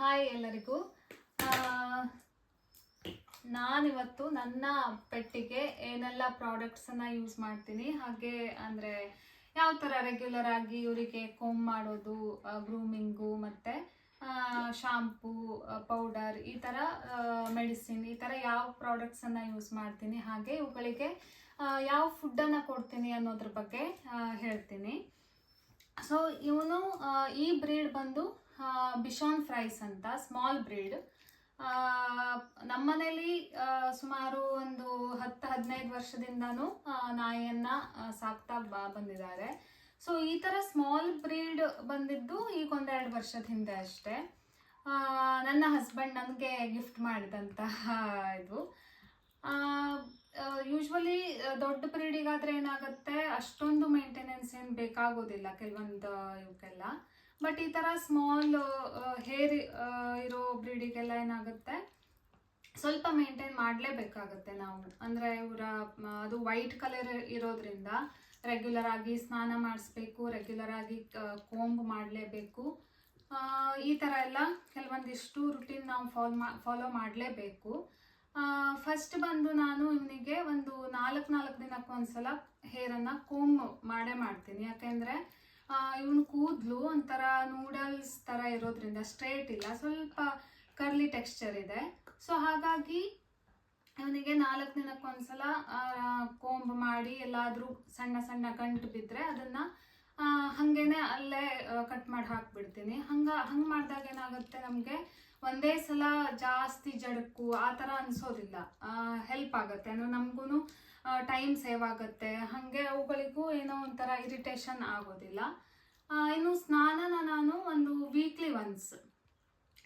Hi ಎಲ್ಲರಿಗೂ. ನಾನಿವತ್ತು ನನ್ನ ಪೆಟ್ಟಿಗೆ ಏನೆಲ್ಲ ಪ್ರಾಡಕ್ಟ್ಸನ್ನು ಯೂಸ್ ಮಾಡ್ತೀನಿ. ಹಾಗೆ ಅಂದರೆ ಯಾವ ಥರ ರೆಗ್ಯುಲರ್ ಆಗಿ ಇವರಿಗೆ ಕೋಮ್ ಮಾಡೋದು ಗ್ರೂಮಿಂಗು ಮತ್ತು ಶಾಂಪೂ ಪೌಡರ್ ಈ ಥರ ಮೆಡಿಸಿನ್ ಈ ಥರ ಯಾವ ಪ್ರಾಡಕ್ಟ್ಸನ್ನು ಯೂಸ್ ಮಾಡ್ತೀನಿ. ಹಾಗೆ ಇವುಗಳಿಗೆ ಯಾವ ಫುಡ್ಡನ್ನು ಕೊಡ್ತೀನಿ ಅನ್ನೋದ್ರ ಬಗ್ಗೆ ಹೇಳ್ತೀನಿ. ಸೊ ಇವನು ಈ ಬ್ರೀಡ್ ಬಂದು ಬಿಶಾನ್ ಫ್ರೈಸ್ ಅಂತ ಸ್ಮಾಲ್ ಬ್ರೀಡ್ ನಮ್ಮನೇಲಿ ಸುಮಾರು ಒಂದು ಹತ್ತು, ಹದಿನೈದು ವರ್ಷದಿಂದನೂ ನಾಯಿಯನ್ನು ಸಾಕ್ತಾ ಬಂದಿದ್ದಾರೆ. ಸೊ ಈ ಥರ ಸ್ಮಾಲ್ ಬ್ರೀಡ್ ಬಂದಿದ್ದು ಈಗ ಒಂದೆರಡು ವರ್ಷದ ಹಿಂದೆ ಅಷ್ಟೇ. ನನ್ನ ಹಸ್ಬೆಂಡ್ ನನಗೆ ಗಿಫ್ಟ್ ಮಾಡಿದಂತಹ ಇದು. ಯೂಶ್ವಲಿ ದೊಡ್ಡ ಬ್ರೀಡಿಗಾದರೆ ಏನಾಗುತ್ತೆ, ಅಷ್ಟೊಂದು ಮೇಂಟೆನೆನ್ಸ್ ಏನು ಬೇಕಾಗೋದಿಲ್ಲ, ಕೆಲವೊಂದು ಇವಕ್ಕೆಲ್ಲ ಬಟ್ ಈ ಥರ ಸ್ಮಾಲ್ ಹೇರ್ ಇರೋ ಬ್ರೀಡಿಗೆಲ್ಲ ಏನಾಗುತ್ತೆ? ಸ್ವಲ್ಪ ಮೇಂಟೈನ್ ಮಾಡಲೇಬೇಕಾಗತ್ತೆ ನಾವು. ಅಂದರೆ ಇವರ ಅದು ವೈಟ್ ಕಲರ್ ಇರೋದ್ರಿಂದ ರೆಗ್ಯುಲರ್ ಆಗಿ ಸ್ನಾನ ಮಾಡಿಸ್ಬೇಕು ರೆಗ್ಯುಲರ್ ಆಗಿ ಕೋಂಬ್ ಮಾಡಲೇಬೇಕು. ಈ ಥರ ಎಲ್ಲ ಕೆಲವೊಂದಿಷ್ಟು ರುಟೀನ್ ನಾವು ಫಾಲೋ ಮಾ ಫಾಲೋ ಮಾಡಲೇಬೇಕು. ಫಸ್ಟ್ ಬಂದು ನಾನು ಇವನಿಗೆ ಒಂದು ನಾಲ್ಕು ನಾಲ್ಕು ದಿನಕ್ಕೆ ಒಂದ್ಸಲ ಹೇರನ್ನು ಕೋಂಬ್ ಮಾಡೇ ಮಾಡ್ತೀನಿ. ಯಾಕೆಂದರೆ ಇವನು ಕೂದಲು ಒಂಥರ ನೂಡಲ್ಸ್ ಥರ ಇರೋದ್ರಿಂದ ಸ್ಟ್ರೇಟ್ ಇಲ್ಲ. ಸ್ವಲ್ಪ ಕರ್ಲಿ ಟೆಕ್ಸ್ಚರ್ ಇದೆ. ಸೊ ಹಾಗಾಗಿ ಇವನಿಗೆ ನಾಲ್ಕು ದಿನಕ್ಕೆ ಒಂದ್ಸಲ ಕೋಂಬ್ ಮಾಡಿ ಎಲ್ಲಾದರೂ ಸಣ್ಣ ಸಣ್ಣ ಗಂಟು ಬಿದ್ದರೆ ಅದನ್ನು ಹಾಗೇನೆ ಅಲ್ಲೇ ಕಟ್ ಮಾಡಿ ಹಾಕ್ಬಿಡ್ತೀನಿ. ಹಂಗೆ ಹಂಗೆ ಮಾಡಿದಾಗ ಏನಾಗುತ್ತೆ ನಮಗೆ? ಒಂದೇ ಸಲ ಜಾಸ್ತಿ ಜಡಕು, ಆ ಥರ ಅನಿಸೋದಿಲ್ಲ. ಹೆಲ್ಪ್ ಆಗುತ್ತೆ. ಅಂದರೆ ನಮಗೂ ಟೈಮ್ ಸೇವ್ ಆಗುತ್ತೆ. ಹಾಗೆ ಅವುಗಳಿಗೂ ಏನೋ ಒಂಥರ ಇರಿಟೇಷನ್ ಆಗೋದಿಲ್ಲ. ಇನ್ನು ಸ್ನಾನನ ನಾನು ಒಂದು ವೀಕ್ಲಿ ಒನ್ಸ್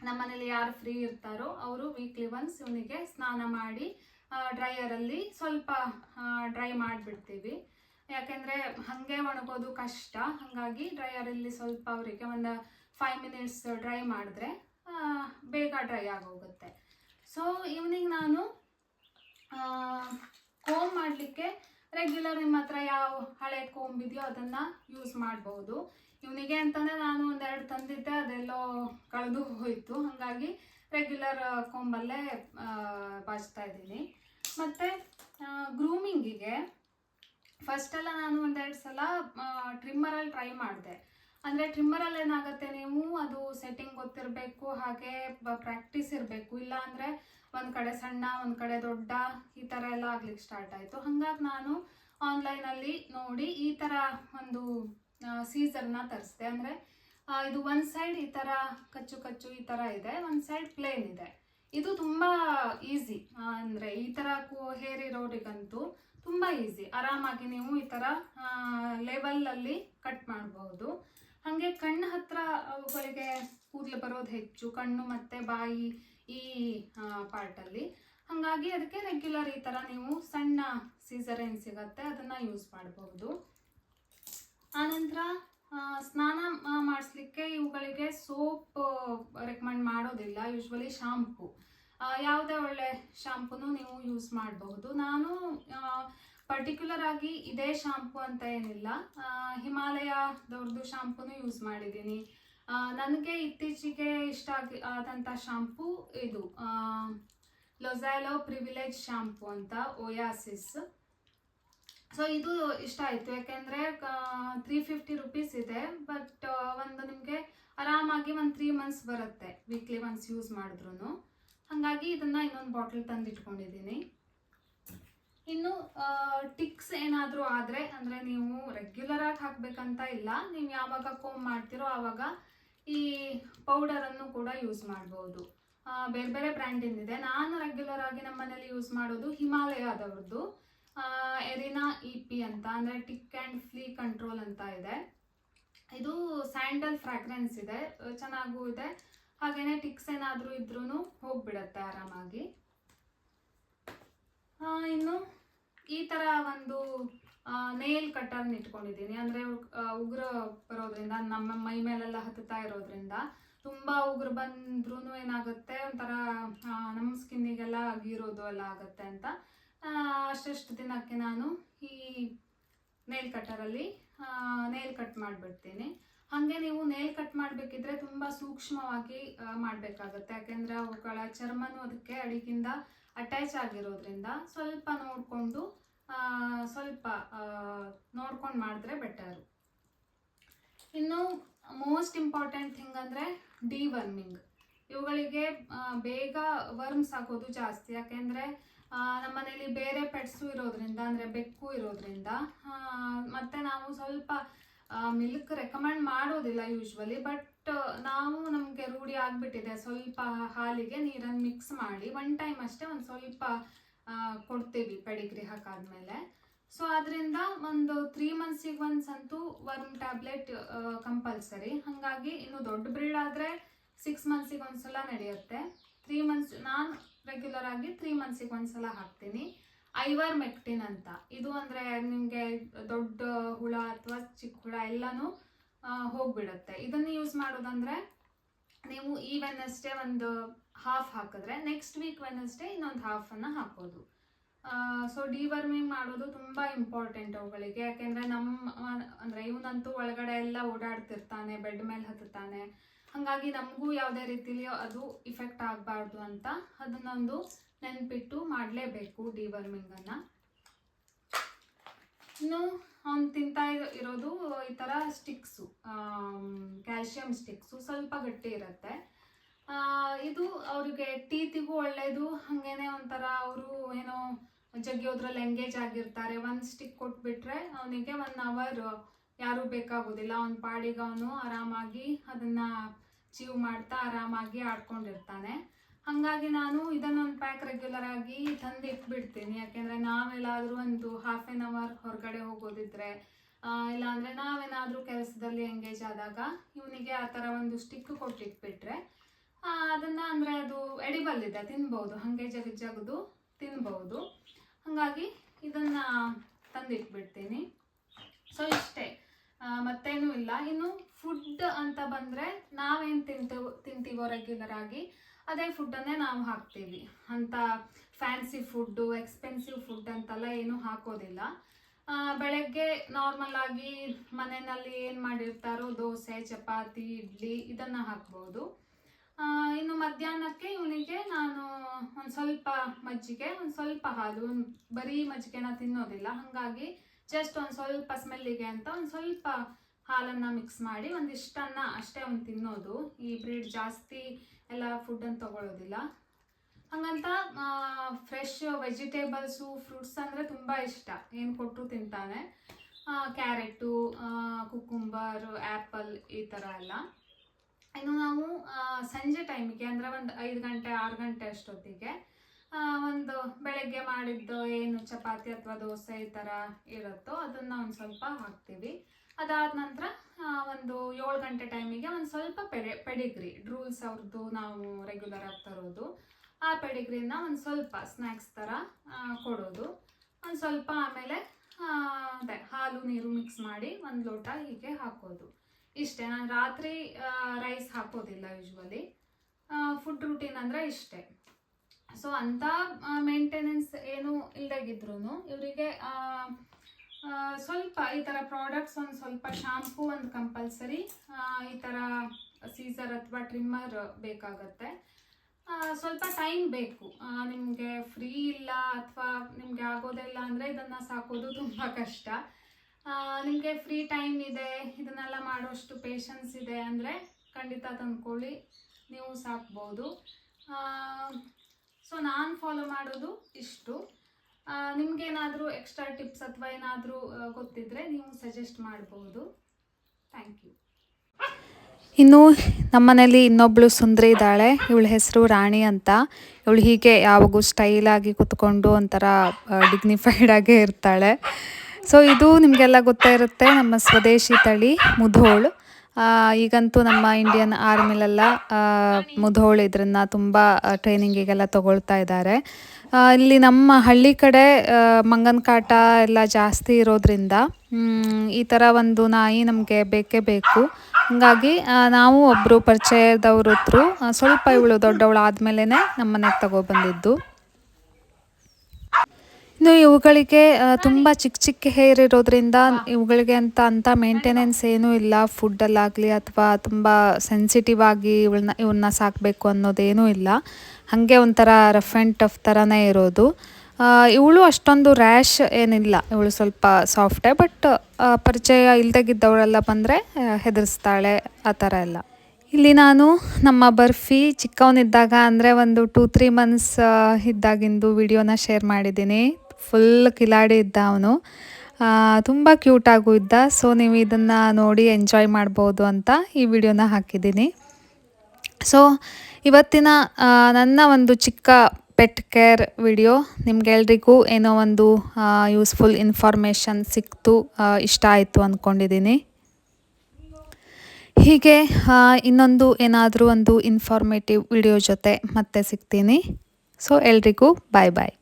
ನಮ್ಮನೇಲಿ ಯಾರು ಫ್ರೀ ಇರ್ತಾರೋ ಅವರು ವೀಕ್ಲಿ ಒನ್ಸ್ ಇವನಿಗೆ ಸ್ನಾನ ಮಾಡಿ ಡ್ರೈಯರಲ್ಲಿ ಸ್ವಲ್ಪ ಡ್ರೈ ಮಾಡಿಬಿಡ್ತೀವಿ. ಯಾಕೆಂದರೆ ಹಾಗೆ ಒಣಗೋದು ಕಷ್ಟ. ಹಾಗಾಗಿ ಡ್ರೈಯರಲ್ಲಿ ಸ್ವಲ್ಪ ಅವರಿಗೆ ಒಂದು ಫೈವ್ ಮಿನಿಟ್ಸ್ ಡ್ರೈ ಮಾಡಿದ್ರೆ ಬೇಗ ಡ್ರೈ ಆಗೋಗುತ್ತೆ. ಸೊ ಇವನಿಗೆ ನಾನು ಕೋಮ್ ಮಾಡಲಿಕ್ಕೆ ರೆಗ್ಯುಲರ್ ನಿಮ್ಮ ಹತ್ರ ಯಾವ ಹಳೆ ಕೋಂಬ್ ಇದೆಯೋ ಅದನ್ನು ಯೂಸ್ ಮಾಡಬಹುದು ಇವನಿಗೆ ಅಂತಲೇ ನಾನು ಒಂದೆರಡು ತಂದಿದ್ದೆ, ಅದೆಲ್ಲೋ ಕಳೆದು ಹೋಯಿತು. ಹಾಗಾಗಿ ರೆಗ್ಯುಲರ್ ಕೊಂಬಲ್ಲೇ ಬಾಚ್ತಾ ಇದ್ದೀನಿ. ಮತ್ತು ಗ್ರೂಮಿಂಗಿಗೆ ಫಸ್ಟೆಲ್ಲ ನಾನು ಒಂದೆರಡು ಸಲ ಟ್ರಿಮ್ಮರಲ್ಲಿ ಟ್ರೈ ಮಾಡಿದೆ. ಅಂದರೆ ಟ್ರಿಮ್ಮರಲ್ಲಿ ಏನಾಗುತ್ತೆ ನೀವು, ಅದು ಸೆಟ್ಟಿಂಗ್ ಗೊತ್ತಿರಬೇಕು, ಹಾಗೆ ಪ್ರಾಕ್ಟೀಸ್ ಇರಬೇಕು. ಇಲ್ಲ ಅಂದರೆ ಒಂದು ಕಡೆ ಸಣ್ಣ, ಒಂದು ಕಡೆ ದೊಡ್ಡ, ಈ ಥರ ಎಲ್ಲ ಆಗ್ಲಿಕ್ಕೆ ಸ್ಟಾರ್ಟ್ ಆಯಿತು. ಹಾಗಾಗಿ ನಾನು ಆನ್ಲೈನಲ್ಲಿ ನೋಡಿ ಈ ಥರ ಒಂದು ಸೀಸರ್ನ ತರಿಸಿದೆ. ಅಂದರೆ ಇದು ಒಂದು ಸೈಡ್ ಈ ಥರ ಕಚ್ಚು ಕಚ್ಚು ಈ ಥರ ಇದೆ ಒಂದು ಸೈಡ್ ಪ್ಲೇನ್ ಇದೆ. ಇದು ತುಂಬ ಈಸಿ ಅಂದರೆ ಈ ಥರ ಹೇರ್ ಇರೋರಿಗಂತೂ ತುಂಬ ಈಸಿ ಆರಾಮಾಗಿ ನೀವು ಈ ಥರ ಲೆವೆಲಲ್ಲಿ ಕಟ್ ಮಾಡಬಹುದು ಹಾಗೆ ಕಣ್ಣು ಹತ್ರ ಅವುಗಳಿಗೆ ಕೂದಲು ಬರೋದು ಹೆಚ್ಚು, ಕಣ್ಣು ಮತ್ತು ಬಾಯಿ ಈ ಪಾರ್ಟಲ್ಲಿ ಹಾಗಾಗಿ ಅದಕ್ಕೆ ರೆಗ್ಯುಲರ್ ಈ ಥರ ನೀವು ಸಣ್ಣ ಸೀಸರ್ ಏನು ಸಿಗತ್ತೆ ಅದನ್ನು ಯೂಸ್ ಮಾಡಬಹುದು ಆನಂತರ ಸ್ನಾನ ಮಾಡಿಸ್ಲಿಕ್ಕೆ ಇವುಗಳಿಗೆ ಸೋಪ್ ರೆಕಮೆಂಡ್ ಮಾಡೋದಿಲ್ಲ ಯೂಶ್ವಲಿ ಶಾಂಪು ಯಾವುದೇ ಒಳ್ಳೆ ಶಾಂಪೂನು ನೀವು ಯೂಸ್ ಮಾಡಬಹುದು. ನಾನು ಪರ್ಟಿಕ್ಯುಲರ್ ಆಗಿ ಇದೇ ಶಾಂಪು ಅಂತ ಏನಿಲ್ಲ. ಹಿಮಾಲಯದವ್ರದ್ದು ಶಾಂಪೂನು ಯೂಸ್ ಮಾಡಿದ್ದೀನಿ. ನನಗೆ ಇತ್ತೀಚೆಗೆ ಇಷ್ಟ ಆಗಿ ಆದಂಥ ಶಾಂಪೂ ಇದು ಲೊಝೈಲೋ ಪ್ರಿವಿಲೇಜ್ ಶಾಂಪು ಅಂತ ಓಯಾಸಿಸ್ ಸೊ ಇದು ಇಷ್ಟ ಆಯಿತು. ಯಾಕೆಂದರೆ ತ್ರೀ ಫಿಫ್ಟಿ ರುಪೀಸ್ ಇದೆ. ಬಟ್ ಒಂದು ನಿಮಗೆ ಆರಾಮಾಗಿ ಒಂದು ತ್ರೀ ಮಂತ್ಸ್ ಬರುತ್ತೆ. ವೀಕ್ಲಿ ಒನ್ಸ್ ಯೂಸ್ ಮಾಡಿದ್ರು ಹಾಗಾಗಿ ಇದನ್ನು ಇನ್ನೊಂದು ಬಾಟಲ್ ತಂದಿಟ್ಕೊಂಡಿದ್ದೀನಿ. ಇನ್ನು ಟಿಕ್ಸ್ ಏನಾದರೂ ಆದರೆ, ಅಂದರೆ ನೀವು ರೆಗ್ಯುಲರ್ ಆಗಿ ಹಾಕಬೇಕಂತ ಇಲ್ಲ. ನೀವು ಯಾವಾಗ ಕೋಮ್ ಮಾಡ್ತೀರೋ ಆವಾಗ ಈ ಪೌಡರನ್ನು ಕೂಡ ಯೂಸ್ ಮಾಡ್ಬೋದು. ಬೇರೆ ಬೇರೆ ಬ್ರ್ಯಾಂಡಿಂದಿದೆ ನಾನು ರೆಗ್ಯುಲರ್ ಆಗಿ ನಮ್ಮ ಮನೇಲಿ ಯೂಸ್ ಮಾಡೋದು ಹಿಮಾಲಯದವ್ರದ್ದು ಎರಿನಾ ಇ ಪಿ ಅಂತ, ಅಂದರೆ ಟಿಕ್ ಆ್ಯಂಡ್ ಫ್ಲೀ ಕಂಟ್ರೋಲ್ ಅಂತ ಇದೆ. ಇದು ಸ್ಯಾಂಡಲ್ ಫ್ರ್ಯಾಗ್ರೆನ್ಸ್ ಇದೆ. ಚೆನ್ನಾಗೂ ಇದೆ. ಹಾಗೆಯೇ ಟಿಕ್ಸ್ ಏನಾದರೂ ಇದ್ರೂ ಹೋಗಿಬಿಡತ್ತೆ ಆರಾಮಾಗಿ. ಇನ್ನು ಈ ಥರ ಒಂದು ನೇಲ್ ಕಟ್ಟರ್ನ ಇಟ್ಕೊಂಡಿದ್ದೀನಿ. ಅಂದರೆ ಉಗ್ರ ಬರೋದ್ರಿಂದ, ನಮ್ಮ ಮೈ ಮೇಲೆಲ್ಲ ಹತ್ತುತ್ತಾ ಇರೋದ್ರಿಂದ ತುಂಬ ಉಗುರು ಬಂದ್ರೂ ಏನಾಗುತ್ತೆ? ಒಂಥರ ನಮ್ಮ ಸ್ಕಿನ್ನಿಗೆಲ್ಲ ಗೀರೋದು ಎಲ್ಲ ಆಗುತ್ತೆ ಅಂತ. ಅಷ್ಟೆಷ್ಟು ದಿನಕ್ಕೆ ನಾನು ಈ ನೇಲ್ ಕಟ್ಟರಲ್ಲಿ ನೇಲ್ ಕಟ್ ಮಾಡಿಬಿಡ್ತೀನಿ. ಹಾಗೆ ನೀವು ನೇಲ್ ಕಟ್ ಮಾಡಬೇಕಿದ್ರೆ ತುಂಬ ಸೂಕ್ಷ್ಮವಾಗಿ ಮಾಡಬೇಕಾಗುತ್ತೆ. ಯಾಕೆಂದರೆ ಅವುಗಳ ಚರ್ಮನೂ ಅದಕ್ಕೆ ಅಡಿಗಿಂದ ಅಟ್ಯಾಚ್ ಆಗಿರೋದ್ರಿಂದ ಸ್ವಲ್ಪ ನೋಡಿಕೊಂಡು ಸ್ವಲ್ಪ ನೋಡ್ಕೊಂಡು ಮಾಡಿದ್ರೆ ಬೆಟರು ಇನ್ನು ಮೋಸ್ಟ್ ಇಂಪಾರ್ಟೆಂಟ್ ಥಿಂಗ್ ಅಂದರೆ ಡಿವರ್ಮಿಂಗ್ ಇವುಗಳಿಗೆ ಬೇಗ ವರ್ಮ್ಸ್ ಹಾಕೋದು ಜಾಸ್ತಿ. ಯಾಕೆಂದರೆ ನಮ್ಮನೇಲಿ ಬೇರೆ ಪೆಟ್ಸು ಇರೋದ್ರಿಂದ, ಅಂದರೆ ಬೆಕ್ಕು ಇರೋದ್ರಿಂದ ಮತ್ತೆ ನಾವು ಸ್ವಲ್ಪ ಮಿಲ್ಕ್ ರೆಕಮೆಂಡ್ ಮಾಡೋದಿಲ್ಲ ಯೂಶ್ವಲಿ ಬಟ್ ನಾವು ನಮಗೆ ರೂಢಿ ಆಗಿಬಿಟ್ಟಿದೆ. ಸ್ವಲ್ಪ ಹಾಲಿಗೆ ನೀರನ್ನು ಮಿಕ್ಸ್ ಮಾಡಿ. ಒನ್ ಟೈಮ್ ಅಷ್ಟೇ ಒಂದು ಸ್ವಲ್ಪ ಕೊಡ್ತೀವಿ ಪೆಡಿಗ್ರಿ ಹಾಕಾದ್ಮೇಲೆ ಸೊ ಅದರಿಂದ ಒಂದು ತ್ರೀ ಮಂತ್ಸಿಗೆ ಒನ್ಸ್ ಅಂತೂ ವರ್ಮ್ ಟ್ಯಾಬ್ಲೆಟ್ ಕಂಪಲ್ಸರಿ ಹಾಗಾಗಿ ಇನ್ನು ದೊಡ್ಡ ಬ್ರೀಡ್ ಆದರೆ ಸಿಕ್ಸ್ ಮಂತ್ಸಿಗೆ ಒಂದ್ಸಲ ನಡೆಯುತ್ತೆ. ತ್ರೀ ಮಂತ್ಸ್ ನಾನು ರೆಗ್ಯುಲರ್ ಆಗಿ ತ್ರೀ ಮಂತ್ಸಿಗೆ ಒಂದ್ಸಲ ಹಾಕ್ತೀನಿ. ಐವರ್ ಮೆಕ್ಟಿನ್ ಅಂತ. ಇದು ಅಂದರೆ ನಿಮಗೆ ದೊಡ್ಡ ಹುಳ ಅಥವಾ ಚಿಕ್ಕ ಹುಳ ಎಲ್ಲನೂ ಹೋಗ್ಬಿಡುತ್ತೆ. ಇದನ್ನು ಯೂಸ್ ಮಾಡೋದಂದ್ರೆ ನೀವು ಈ ವೆನಸ್ಡೇ ಒಂದು ಹಾಫ್ ಹಾಕಿದ್ರೆ ನೆಕ್ಸ್ಟ್ ವೀಕ್ ವೆನಸ್ಡೇ ಇನ್ನೊಂದು ಹಾಫನ್ನು ಹಾಕೋದು ಸೊ ಡಿವರ್ಮಿಂಗ್ ಮಾಡೋದು ತುಂಬ ಇಂಪಾರ್ಟೆಂಟ್ ಅವುಗಳಿಗೆ. ಯಾಕೆಂದರೆ ನಮ್ಮ ಅಂದರೆ ಇವನಂತೂ ಒಳಗಡೆ ಎಲ್ಲ ಓಡಾಡ್ತಿರ್ತಾನೆ, ಬೆಡ್ ಮೇಲೆ ಹತ್ತುತ್ತಾನೆ ಹಾಗಾಗಿ ನಮಗೂ ಯಾವುದೇ ರೀತಿಲಿ ಅದು ಇಫೆಕ್ಟ್ ಆಗಬಾರ್ದು ಅಂತ ಅದನ್ನೊಂದು ನೆನ್ಪಿಟ್ಟು ಮಾಡಲೇಬೇಕು ಡಿವರ್ಮಿಂಗನ್ನು ಇನ್ನು ಅವ್ನು ತಿಂತಾ ಇರೋ- ಇರೋದು ಈ ಥರ ಸ್ಟಿಕ್ಸು ಕ್ಯಾಲ್ಶಿಯಂ ಸ್ಟಿಕ್ಸು ಸ್ವಲ್ಪ ಗಟ್ಟಿ ಇರುತ್ತೆ. ಇದು ಅವರಿಗೆ ಟೀತಿಗೂ ಒಳ್ಳೆಯದು ಹಾಗೇನೆ ಒಂಥರ ಅವರು ಏನೋ ಜಗ್ಗಿಯೋದ್ರಲ್ಲಿ ಎಂಗೇಜ್ ಆಗಿರ್ತಾರೆ. ಒಂದು ಸ್ಟಿಕ್ ಕೊಟ್ಬಿಟ್ರೆ ಅವನಿಗೆ ಒನ್ ಅವರ್ ಯಾರೂ ಬೇಕಾಗೋದಿಲ್ಲ. ಅವ್ನ ಪಾಡಿಗೆ ಅವನು ಆರಾಮಾಗಿ ಅದನ್ನು ಚೀವ್ ಮಾಡ್ತಾ ಆರಾಮಾಗಿ ಆಡ್ಕೊಂಡಿರ್ತಾನೆ. ಹಾಗಾಗಿ ನಾನು ಇದನ್ನೊಂದು ಪ್ಯಾಕ್ ರೆಗ್ಯುಲರ್ ಆಗಿ ತಂದು ಇಟ್ಬಿಡ್ತೀನಿ. ಯಾಕೆಂದರೆ ನಾವೆಲ್ಲಾದರೂ ಒಂದು ಹಾಫ್ ಆನ್ ಅವರ್ ಹೊರಗಡೆ ಹೋಗೋದಿದ್ರೆ ಇಲ್ಲಾಂದರೆ ನಾವೇನಾದರೂ ಕೆಲಸದಲ್ಲಿ ಎಂಗೇಜ್ ಆದಾಗ ಇವನಿಗೆ ಆ ಥರ ಒಂದು ಸ್ಟಿಕ್ ಕೊಟ್ಟಿಟ್ಬಿಟ್ರೆ ಅದನ್ನು ಅಂದರೆ ಅದು ಎಡಿಬಲ್ ಇದೆ, ತಿನ್ಬೋದು. ಹಾಗೆ ಜಗ ಜಗದು ತಿನ್ಬೋದು. ಹಾಗಾಗಿ ಇದನ್ನು ತಂದಿಟ್ಬಿಡ್ತೀನಿ. ಸೊ ಇಷ್ಟೇ. ಮತ್ತೇನೂ ಇಲ್ಲ. ಇನ್ನು ಫುಡ್ ಅಂತ ಬಂದರೆ ನಾವೇನು ತಿಂತೀವೋ ತಿಂತೀವೋ ರೆಗ್ಯುಲರ್ ಆಗಿ? ಅದೇ ಫುಡ್ಡನ್ನೇ ನಾವು ಹಾಕ್ತೀವಿ. ಅಂತ ಫ್ಯಾನ್ಸಿ ಫುಡ್ಡು ಎಕ್ಸ್ಪೆನ್ಸಿವ್ ಫುಡ್ ಅಂತೆಲ್ಲ ಏನೂ ಹಾಕೋದಿಲ್ಲ. ಬೆಳಗ್ಗೆ ನಾರ್ಮಲ್ ಆಗಿ ಮನೆಯಲ್ಲಿ ಏನು ಮಾಡಿರ್ತಾರೋ ದೋಸೆ, ಚಪಾತಿ, ಇಡ್ಲಿ ಇದನ್ನು ಹಾಕ್ಬೋದು. ಇನ್ನು ಮಧ್ಯಾಹ್ನಕ್ಕೆ ಇವನಿಗೆ ನಾನು ಒಂದು ಸ್ವಲ್ಪ ಮಜ್ಜಿಗೆ, ಒಂದು ಸ್ವಲ್ಪ ಹಾಲು ಬರೀ ಮಜ್ಜಿಗೆನ ತಿನ್ನೋದಿಲ್ಲ. ಹಾಗಾಗಿ ಜಸ್ಟ್ ಒಂದು ಸ್ವಲ್ಪ ಸ್ಮೆಲ್ಲಿಗೆ ಅಂತ ಒಂದು ಸ್ವಲ್ಪ ಹಾಲನ್ನು ಮಿಕ್ಸ್ ಮಾಡಿ ಒಂದಿಷ್ಟನ್ನ ಅಷ್ಟೇ ಅವ್ನು ತಿನ್ನೋದು. ಈ ಬ್ರೀಡ್ ಜಾಸ್ತಿ ಎಲ್ಲ ಫುಡ್ಡನ್ನು ತಗೊಳ್ಳೋದಿಲ್ಲ ಹಾಗಂತ ಫ್ರೆಶ್ ವೆಜಿಟೇಬಲ್ಸು ಫ್ರೂಟ್ಸ್ ಅಂದರೆ ತುಂಬ ಇಷ್ಟ. ಏನು ಕೊಟ್ಟರು ತಿಂತಾನೆ. ಕ್ಯಾರೆಟು ಕುಕುಂಬರ್ ಆ್ಯಪಲ್ ಈ ಥರ ಎಲ್ಲ. ಇನ್ನು ನಾವು ಸಂಜೆ ಟೈಮಿಗೆ ಅಂದರೆ ಒಂದು ಐದು ಗಂಟೆ, ಆರು ಗಂಟೆ ಅಷ್ಟೊತ್ತಿಗೆ ಒಂದು ಬೆಳಗ್ಗೆ ಮಾಡಿದ್ದು ಏನು ಚಪಾತಿ ಅಥವಾ ದೋಸೆ ಈ ಥರ ಇರುತ್ತೋ ಅದನ್ನು ಒಂದು ಸ್ವಲ್ಪ ಹಾಕ್ತೀವಿ. ಅದಾದ ನಂತರ ಒಂದು ಏಳು ಗಂಟೆ ಟೈಮಿಗೆ ಒಂದು ಸ್ವಲ್ಪ ಪೆಡೆ, ಪೆಡಿಗ್ರಿ ಡ್ರೂಲ್ಸ್ ಅವ್ರದ್ದು ನಾವು ರೆಗ್ಯುಲರ್ ಆಗಿ ತರೋದು. ಆ ಪೆಡಿಗ್ರಿನ ಒಂದು ಸ್ವಲ್ಪ ಸ್ನ್ಯಾಕ್ಸ್ ಥರ ಕೊಡೋದು. ಒಂದು ಸ್ವಲ್ಪ ಆಮೇಲೆ ಅದೇ ಹಾಲು, ನೀರು ಮಿಕ್ಸ್ ಮಾಡಿ ಒಂದು ಲೋಟ ಹೀಗೆ ಹಾಕೋದು. ಇಷ್ಟೇ ನಾನು ರಾತ್ರಿ ರೈಸ್ ಹಾಕೋದಿಲ್ಲ ಯೂಶ್ವಲಿ ಫುಡ್ ರೂಟೀನ್ ಅಂದರೆ ಇಷ್ಟೇ. ಸೊ ಅಂಥ ಮೇಂಟೆನೆನ್ಸ್ ಏನು ಇಲ್ದಾಗಿದ್ರು ಇವರಿಗೆ ಸ್ವಲ್ಪ ಈ ಥರ ಪ್ರಾಡಕ್ಟ್ಸ್ ಒಂದು ಸ್ವಲ್ಪ ಶಾಂಪೂ ಒಂದು ಕಂಪಲ್ಸರಿ ಈ ಥರ ಸೀಸರ್ ಅಥವಾ ಟ್ರಿಮ್ಮರ್ ಬೇಕಾಗತ್ತೆ. ಸ್ವಲ್ಪ ಟೈಮ್ ಬೇಕು. ನಿಮಗೆ ಫ್ರೀ ಇಲ್ಲ ಅಥವಾ ನಿಮಗೆ ಆಗೋದಿಲ್ಲ ಅಂದರೆ ಇದನ್ನು ಸಾಕೋದು ತುಂಬ ಕಷ್ಟ. ನಿಮಗೆ ಫ್ರೀ ಟೈಮ್ ಇದೆ, ಇದನ್ನೆಲ್ಲ ಮಾಡೋಷ್ಟು ಪೇಷನ್ಸ್ ಇದೆ ಅಂದರೆ ಖಂಡಿತ ತಂದ್ಕೊಳ್ಳಿ, ನೀವು ಸಾಕ್ಬೋದು. ಸೊ ನಾನು ಫಾಲೋ ಮಾಡೋದು ಇಷ್ಟು. ನಿಮಗೇನಾದರೂ ಎಕ್ಸ್ಟ್ರಾ ಟಿಪ್ಸ್ ಅಥವಾ ಏನಾದರೂ ಗೊತ್ತಿದ್ದರೆ ನೀವು ಸಜೆಸ್ಟ್ ಮಾಡ್ಬೋದು. ಥ್ಯಾಂಕ್ ಯು ಇನ್ನು ನಮ್ಮನೇಲಿ ಇನ್ನೊಬ್ಬಳು ಸುಂದರಿ ಇದ್ದಾಳೆ. ಇವಳ ಹೆಸರು ರಾಣಿ ಅಂತ. ಇವಳು ಹೀಗೆ ಯಾವಾಗೂ ಸ್ಟೈಲಾಗಿ ಕುತ್ಕೊಂಡು ಒಂಥರ ಡಿಗ್ನಿಫೈಡ್ ಆಗೇ ಇರ್ತಾಳೆ. ಸೊ ಇದು ನಿಮಗೆಲ್ಲ ಗೊತ್ತೇ ಇರುತ್ತೆ. ನಮ್ಮ ಸ್ವದೇಶಿ ತಳಿ ಮುಧೋಳ್. ಈಗಂತೂ ನಮ್ಮ ಇಂಡಿಯನ್ ಆರ್ಮಿಲೆಲ್ಲ ಮುಧೋಳ್ ಇದ್ರನ್ನ ತುಂಬ ಟ್ರೈನಿಂಗಿಗೆಲ್ಲ ತಗೊಳ್ತಾ ಇದ್ದಾರೆ. ಇಲ್ಲಿ ನಮ್ಮ ಹಳ್ಳಿ ಕಡೆ ಮಂಗನ್ ಕಾಟ ಎಲ್ಲ ಜಾಸ್ತಿ ಇರೋದ್ರಿಂದ ಈ ಥರ ಒಂದು ನಾಯಿ ನಮಗೆ ಬೇಕೇ ಬೇಕು. ಹಾಗಾಗಿ ನಾವು ಒಬ್ಬರು ಪರಿಚಯದವ್ರ ಹತ್ರ ಸ್ವಲ್ಪ ಇವಳು ದೊಡ್ಡವಳು ಆದಮೇಲೆ ನಮ್ಮ ಮನೆಗೆ ತಗೊಬಂದಿದ್ದು ಇನ್ನು ಇವುಗಳಿಗೆ ತುಂಬ ಚಿಕ್ಕ ಚಿಕ್ಕ ಹೇರ್ ಇರೋದ್ರಿಂದ ಇವುಗಳಿಗೆ ಅಂತ ಅಂತ ಮೇಂಟೆನೆನ್ಸ್ ಏನೂ ಇಲ್ಲ. ಫುಡ್ಡಲ್ಲಾಗಲಿ ಅಥವಾ ತುಂಬ ಸೆನ್ಸಿಟಿವ್ ಆಗಿ ಇವಳನ್ನ ಇವನ್ನ ಸಾಕಬೇಕು ಅನ್ನೋದೇನೂ ಇಲ್ಲ. ಹಾಗೆ ಒಂಥರ ರಫ್ ಆ್ಯಂಡ್ ಟಫ್ ಥರನೇ ಇರೋದು. ಇವಳು ಅಷ್ಟೊಂದು ರ್ಯಾಶ್ ಏನಿಲ್ಲ. ಇವಳು ಸ್ವಲ್ಪ ಸಾಫ್ಟೇ ಬಟ್ ಪರಿಚಯ ಇಲ್ದಾಗಿದ್ದವಳೆಲ್ಲ ಬಂದರೆ ಹೆದರಿಸ್ತಾಳೆ, ಆ ಥರ ಎಲ್ಲ. ಇಲ್ಲಿ ನಾನು ನಮ್ಮ ಬರ್ಫಿ ಚಿಕ್ಕವನಿದ್ದಾಗ ಅಂದರೆ ಒಂದು ಟೂ ತ್ರೀ ಮಂತ್ಸ್ ಇದ್ದಾಗಿಂದು ವಿಡಿಯೋನ ಶೇರ್ ಮಾಡಿದ್ದೀನಿ. ಫುಲ್ ಕಿಲಾಡಿ ಇದ್ದ ಅವನು. ತುಂಬ ಕ್ಯೂಟಾಗೂ ಇದ್ದ. ಸೊ ನೀವು ಇದನ್ನು ನೋಡಿ ಎಂಜಾಯ್ ಮಾಡ್ಬೋದು ಅಂತ ಈ ವಿಡಿಯೋನ ಹಾಕಿದ್ದೀನಿ. ಸೊ ಇವತ್ತಿನ ನನ್ನ ಒಂದು ಚಿಕ್ಕ ಪೆಟ್ ಕೇರ್ ವಿಡಿಯೋ ನಿಮ್ಗೆಲ್ರಿಗೂ ಏನೋ ಒಂದು ಯೂಸ್ಫುಲ್ ಇನ್ಫಾರ್ಮೇಷನ್ ಸಿಕ್ತು ಇಷ್ಟ ಆಯಿತು ಅಂದ್ಕೊಂಡಿದ್ದೀನಿ ಹೀಗೆ ಇನ್ನೊಂದು ಏನಾದರೂ ಒಂದು ಇನ್ಫಾರ್ಮೇಟಿವ್ ವಿಡಿಯೋ ಜೊತೆ ಮತ್ತೆ ಸಿಗ್ತೀನಿ. ಸೊ ಎಲ್ರಿಗೂ ಬಾಯ್ ಬಾಯ್